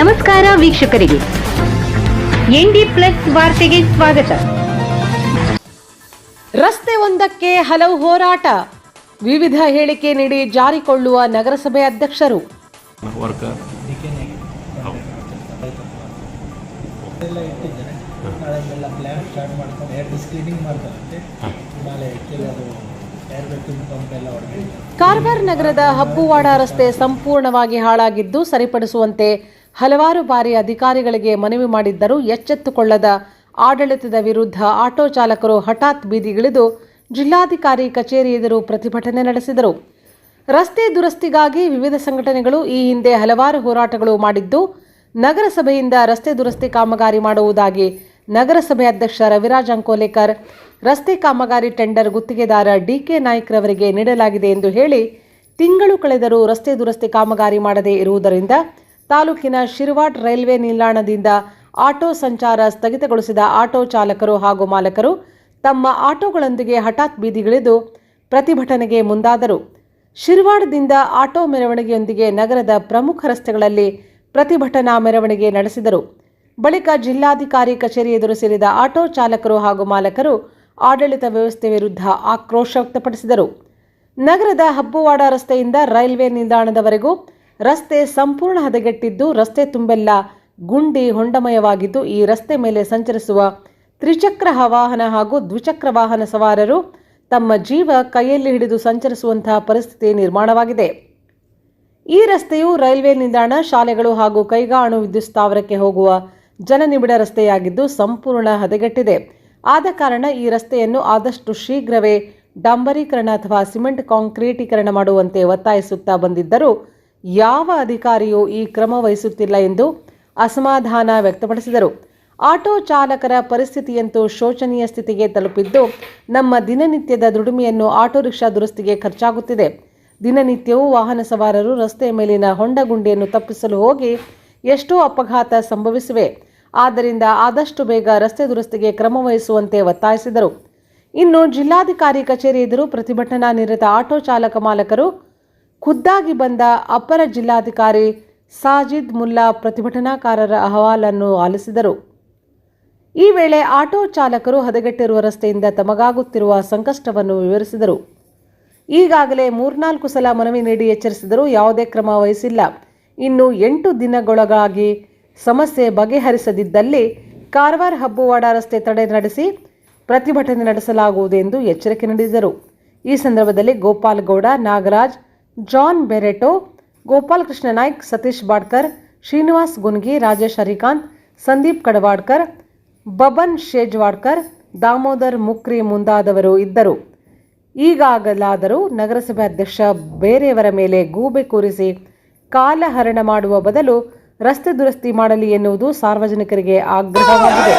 ನಮಸ್ಕಾರ ವೀಕ್ಷಕರಿಗೆ. ND plus ವಾರ್ತೆಗೆ ಸ್ವಾಗತ. ರಸ್ತೆ ಒಂದಕ್ಕೆ ಹಲವು ಹೋರಾಟ. ವಿವಿಧ ಹೇಳಿಕೆ ನೀಡಿ ಜಾರಿಕೊಳ್ಳುವ ನಗರಸಭೆ ಅಧ್ಯಕ್ಷರು. ಎಲ್ಲ ಇಟ್ಟಿದ್ದಾರೆ ನಾಳೆಗೆಲ್ಲ ಪ್ಲ್ಯಾನ್ ಸ್ಟಾರ್ಟ್ ಮಾಡ್ಕೊಂಡು ಎರಡು ಸ್ಕ್ರೀನಿಂಗ್ ಮಾಡ್ತಾರಂತೆ ನಾಳೆ ಅದು ಕಾರವಾರ ನಗರದ ಹಬ್ಬುವಾಡ ರಸ್ತೆ ಸಂಪೂರ್ಣವಾಗಿ ಹಾಳಾಗಿದ್ದು ಸರಿಪಡಿಸುವಂತೆ ಹಲವಾರು ಬಾರಿ ಅಧಿಕಾರಿಗಳಿಗೆ ಮನವಿ ಮಾಡಿದ್ದರೂ ಎಚ್ಚೆತ್ತುಕೊಳ್ಳದ ಆಡಳಿತದ ವಿರುದ್ಧ ಆಟೋ ಚಾಲಕರು ಹಠಾತ್ ಬೀದಿಗಿಳಿದು ಜಿಲ್ಲಾಧಿಕಾರಿ ಕಚೇರಿ ಎದುರು ಪ್ರತಿಭಟನೆ ನಡೆಸಿದರು. ರಸ್ತೆ ದುರಸ್ತಿಗಾಗಿ ವಿವಿಧ ಸಂಘಟನೆಗಳು ಈ ಹಿಂದೆ ಹಲವಾರು ಹೋರಾಟಗಳು ಮಾಡಿದ್ದು, ನಗರಸಭೆಯಿಂದ ರಸ್ತೆ ದುರಸ್ತಿ ಕಾಮಗಾರಿ ಮಾಡುವುದಾಗಿ ನಗರಸಭೆ ಅಧ್ಯಕ್ಷ ರವಿರಾಜ್ ಅಂಕೋಲೇಕರ್ ರಸ್ತೆ ಕಾಮಗಾರಿ ಟೆಂಡರ್ ಗುತ್ತಿಗೆದಾರ ಡಿಕೆ ನಾಯ್ಕ್ ರವರಿಗೆ ನೀಡಲಾಗಿದೆ ಎಂದು ಹೇಳಿ ತಿಂಗಳು ಕಳೆದರೂ ರಸ್ತೆ ದುರಸ್ತಿ ಕಾಮಗಾರಿ ಮಾಡದೇ ಇರುವುದರಿಂದ ತಾಲೂಕಿನ ಶಿರ್ವಾಡ್ ರೈಲ್ವೆ ನಿಲ್ದಾಣದಿಂದ ಆಟೋ ಸಂಚಾರ ಸ್ಥಗಿತಗೊಳಿಸಿದ ಆಟೋ ಚಾಲಕರು ಹಾಗೂ ಮಾಲಕರು ತಮ್ಮ ಆಟೋಗಳೊಂದಿಗೆ ಹಠಾತ್ ಬೀದಿಗಿಳಿದು ಪ್ರತಿಭಟನೆಗೆ ಮುಂದಾದರು. ಶಿರ್ವಾಡದಿಂದ ಆಟೋ ಮೆರವಣಿಗೆಯೊಂದಿಗೆ ನಗರದ ಪ್ರಮುಖ ರಸ್ತೆಗಳಲ್ಲಿ ಪ್ರತಿಭಟನಾ ಮೆರವಣಿಗೆ ನಡೆಸಿದರು. ಬಳಿಕ ಜಿಲ್ಲಾಧಿಕಾರಿ ಕಚೇರಿ ಎದುರು ಸೇರಿದ ಆಟೋ ಚಾಲಕರು ಹಾಗೂ ಮಾಲಕರು ಆಡಳಿತ ವ್ಯವಸ್ಥೆ ವಿರುದ್ಧ ಆಕ್ರೋಶ ವ್ಯಕ್ತಪಡಿಸಿದರು. ನಗರದ ಹಬ್ಬುವಾಡ ರಸ್ತೆಯಿಂದ ರೈಲ್ವೆ ನಿಲ್ದಾಣದವರೆಗೂ ರಸ್ತೆ ಸಂಪೂರ್ಣ ಹದಗೆಟ್ಟಿದ್ದು, ರಸ್ತೆ ತುಂಬೆಲ್ಲ ಗುಂಡಿ ಹೊಂಡಮಯವಾಗಿದ್ದು, ಈ ರಸ್ತೆ ಮೇಲೆ ಸಂಚರಿಸುವ ತ್ರಿಚಕ್ರ ವಾಹನ ಹಾಗೂ ದ್ವಿಚಕ್ರ ವಾಹನ ಸವಾರರು ತಮ್ಮ ಜೀವ ಕೈಯಲ್ಲಿ ಹಿಡಿದು ಸಂಚರಿಸುವಂತಹ ಪರಿಸ್ಥಿತಿ ನಿರ್ಮಾಣವಾಗಿದೆ. ಈ ರಸ್ತೆಯು ರೈಲ್ವೆ ನಿಲ್ದಾಣ, ಶಾಲೆಗಳು ಹಾಗೂ ಕೈಗಾಣು ವಿದ್ಯುತ್ ಸ್ಥಾವರಕ್ಕೆ ಹೋಗುವ ಜನನಿಬಿಡ ರಸ್ತೆಯಾಗಿದ್ದು, ಸಂಪೂರ್ಣ ಹದಗೆಟ್ಟಿದೆ. ಆದ ಕಾರಣ ಈ ರಸ್ತೆಯನ್ನು ಆದಷ್ಟು ಶೀಘ್ರವೇ ಡಾಂಬರೀಕರಣ ಅಥವಾ ಸಿಮೆಂಟ್ ಕಾಂಕ್ರೀಟೀಕರಣ ಮಾಡುವಂತೆ ಒತ್ತಾಯಿಸುತ್ತಾ ಬಂದಿದ್ದರೂ ಯಾವ ಅಧಿಕಾರಿಯೂ ಈ ಕ್ರಮ ವಹಿಸುತ್ತಿಲ್ಲ ಎಂದು ಅಸಮಾಧಾನ ವ್ಯಕ್ತಪಡಿಸಿದರು. ಆಟೋ ಚಾಲಕರ ಪರಿಸ್ಥಿತಿಯಂತೂ ಶೋಚನೀಯ ಸ್ಥಿತಿಗೆ ತಲುಪಿದ್ದು ನಮ್ಮ ದಿನನಿತ್ಯದ ದುಡಿಮೆಯನ್ನು ಆಟೋ ರಿಕ್ಷಾ ದುರಸ್ತಿಗೆ ಖರ್ಚಾಗುತ್ತಿದೆ. ದಿನನಿತ್ಯವೂ ವಾಹನ ಸವಾರರು ರಸ್ತೆಯ ಮೇಲಿನ ಹೊಂಡಗುಂಡಿಯನ್ನು ತಪ್ಪಿಸಲು ಹೋಗಿ ಎಷ್ಟೋ ಅಪಘಾತ ಸಂಭವಿಸಿವೆ. ಆದ್ದರಿಂದ ಆದಷ್ಟು ಬೇಗ ರಸ್ತೆ ದುರಸ್ತಿಗೆ ಕ್ರಮ ವಹಿಸುವಂತೆ ಒತ್ತಾಯಿಸಿದರು. ಇನ್ನು ಜಿಲ್ಲಾಧಿಕಾರಿ ಕಚೇರಿ ಎದುರು ಪ್ರತಿಭಟನಾ ನಿರತ ಆಟೋ ಚಾಲಕ ಮಾಲಕರು ಖುದ್ದಾಗಿ ಬಂದ ಅಪರ ಜಿಲ್ಲಾಧಿಕಾರಿ ಸಾಜಿದ್ ಮುಲ್ಲಾ ಪ್ರತಿಭಟನಾಕಾರರ ಅಹವಾಲನ್ನು ಆಲಿಸಿದರು. ಈ ವೇಳೆ ಆಟೋ ಚಾಲಕರು ಹದಗೆಟ್ಟಿರುವ ರಸ್ತೆಯಿಂದ ತಮಗಾಗುತ್ತಿರುವ ಸಂಕಷ್ಟವನ್ನು ವಿವರಿಸಿದರು. ಈಗಾಗಲೇ ಮೂರ್ನಾಲ್ಕು ಸಲ ಮನವಿ ನೀಡಿ ಎಚ್ಚರಿಸಿದರೂ ಯಾವುದೇ ಕ್ರಮ ವಹಿಸಿಲ್ಲ. ಇನ್ನು ಎಂಟು ದಿನಗೊಳಗಾಗಿ ಸಮಸ್ಯೆ ಬಗೆಹರಿಸದಿದ್ದಲ್ಲಿ ಕಾರವಾರ ಹಬ್ಬುವಾಡ ರಸ್ತೆ ತಡೆ ನಡೆಸಿ ಪ್ರತಿಭಟನೆ ನಡೆಸಲಾಗುವುದು ಎಂದು ಎಚ್ಚರಿಕೆ ನೀಡಿದರು. ಈ ಸಂದರ್ಭದಲ್ಲಿ ಗೋಪಾಲ್ಗೌಡ, ನಾಗರಾಜ್, ಜಾನ್ ಬೆರೆಟೋ, ಗೋಪಾಲಕೃಷ್ಣ ನಾಯ್ಕ್, ಸತೀಶ್ ಬಾಡ್ಕರ್, ಶ್ರೀನಿವಾಸ್ ಗುನ್ಗಿ, ರಾಜೇಶ್ ಹರಿಕಾಂತ್, ಸಂದೀಪ್ ಕಡವಾಡ್ಕರ್, ಬಬನ್ ಶೇಜ್ವಾಡ್ಕರ್, ದಾಮೋದರ್ ಮುಕ್ರಿ ಮುಂದಾದವರು ಇದ್ದರು. ಈಗಾಗಲಾದರೂ ನಗರಸಭೆ ಅಧ್ಯಕ್ಷ ಬೇರೆಯವರ ಮೇಲೆ ಗೂಬೆ ಕೂರಿಸಿ ಕಾಲಹರಣ ಮಾಡುವ ಬದಲು ರಸ್ತೆ ದುರಸ್ತಿ ಮಾಡಲಿ ಎನ್ನುವುದು ಸಾರ್ವಜನಿಕರಿಗೆ ಆಗ್ರಹವಾಗಿದೆ.